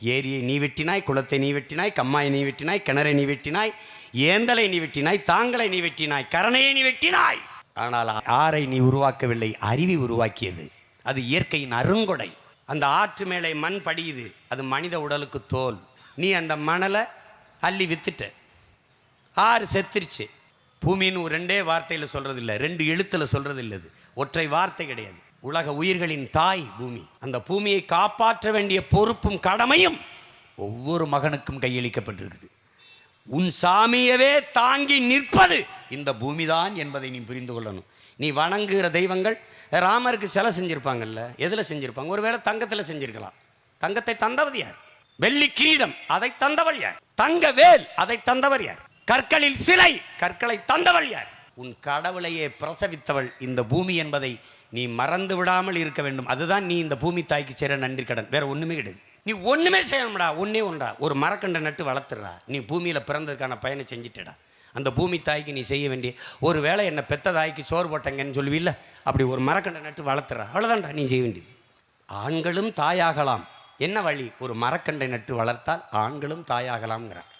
ஏரியை நீ வெட்டினாய் குளத்தை நீ வெட்டினாய் கம்மாயை நீ வெட்டினாய் கிணறை நீ வெட்டினாய் ஏந்தலை நீ வெட்டினாய் தாங்களை நீ வெட்டினாய் கரணையை நீ வெட்டினாய். ஆனால் ஆறை நீ உருவாக்கவில்லை அருவி உருவாக்கியது. அது இயற்கையின் அருங்கொடை. அந்த ஆற்று மேலே மண் படியுது அது மனித உடலுக்கு தோல். நீ அந்த மணலை அள்ளி வித்துட்ட. ஆறு செத்துருச்சு. பூமின்னு ஒரு ரெண்டே வார்த்தையில் சொல்கிறது இல்லை ரெண்டு எழுத்தில் சொல்கிறது இல்லை அது. ஒற்றை வார்த்தை கிடையாது. உலக உயிர்களின் தாய் பூமி. அந்த பூமியை காப்பாற்ற வேண்டிய பொறுப்பும் கடமையும் ஒவ்வொரு மகனுக்கும் கையளிக்கப்பட்டிருக்குது. உன் சாமியவே தாங்கி நிற்பது இந்த பூமிதான் என்பதை நீ புரிந்து கொள்ளணும். நீ வணங்குகிற தெய்வங்கள் ராமருக்கு சிலை செஞ்சிருப்பாங்கல்ல எதில் செஞ்சுருப்பாங்க? ஒருவேளை தங்கத்தில் செஞ்சிருக்கலாம். தங்கத்தை தந்தவது யார்? வெள்ளி கிரீடம் அதை தந்தவள் யார்? தங்க வேல் அதை தந்தவர் யார்? கற்களில் சிலை கற்களை தந்தவள் யார்? உன் கடவுளையே பிரசவித்தவள் இந்த பூமி என்பதை நீ மறந்து விடாமல் இருக்க வேண்டும். அதுதான் நீ இந்த பூமி தாய்க்கு சேர நன்றி கடன். வேற ஒண்ணுமே கிடையாது. நீ ஒண்ணுமே செய்யணும்டா ஒன்னே ஒன்றா. ஒரு மரக்கண்டை நட்டு வளர்த்துடுறா நீ பூமியில பிறந்ததுக்கான பயனை செஞ்சுட்டடா. அந்த பூமி தாய்க்கு நீ செய்ய வேண்டிய ஒரு வேளை என்ன பெத்த தாய்க்கு சோறு போட்டங்கன்னு சொல்லுவில்ல? அப்படி ஒரு மரக்கண்டை நட்டு வளர்த்துறா. அவ்வளோதான்டா நீ செய்ய வேண்டியது. ஆண்களும் தாயாகலாம். என்ன வழி? ஒரு மரக்கண்டை நட்டு வளர்த்தால் ஆண்களும் தாயாகலாம்ங்கிறார்.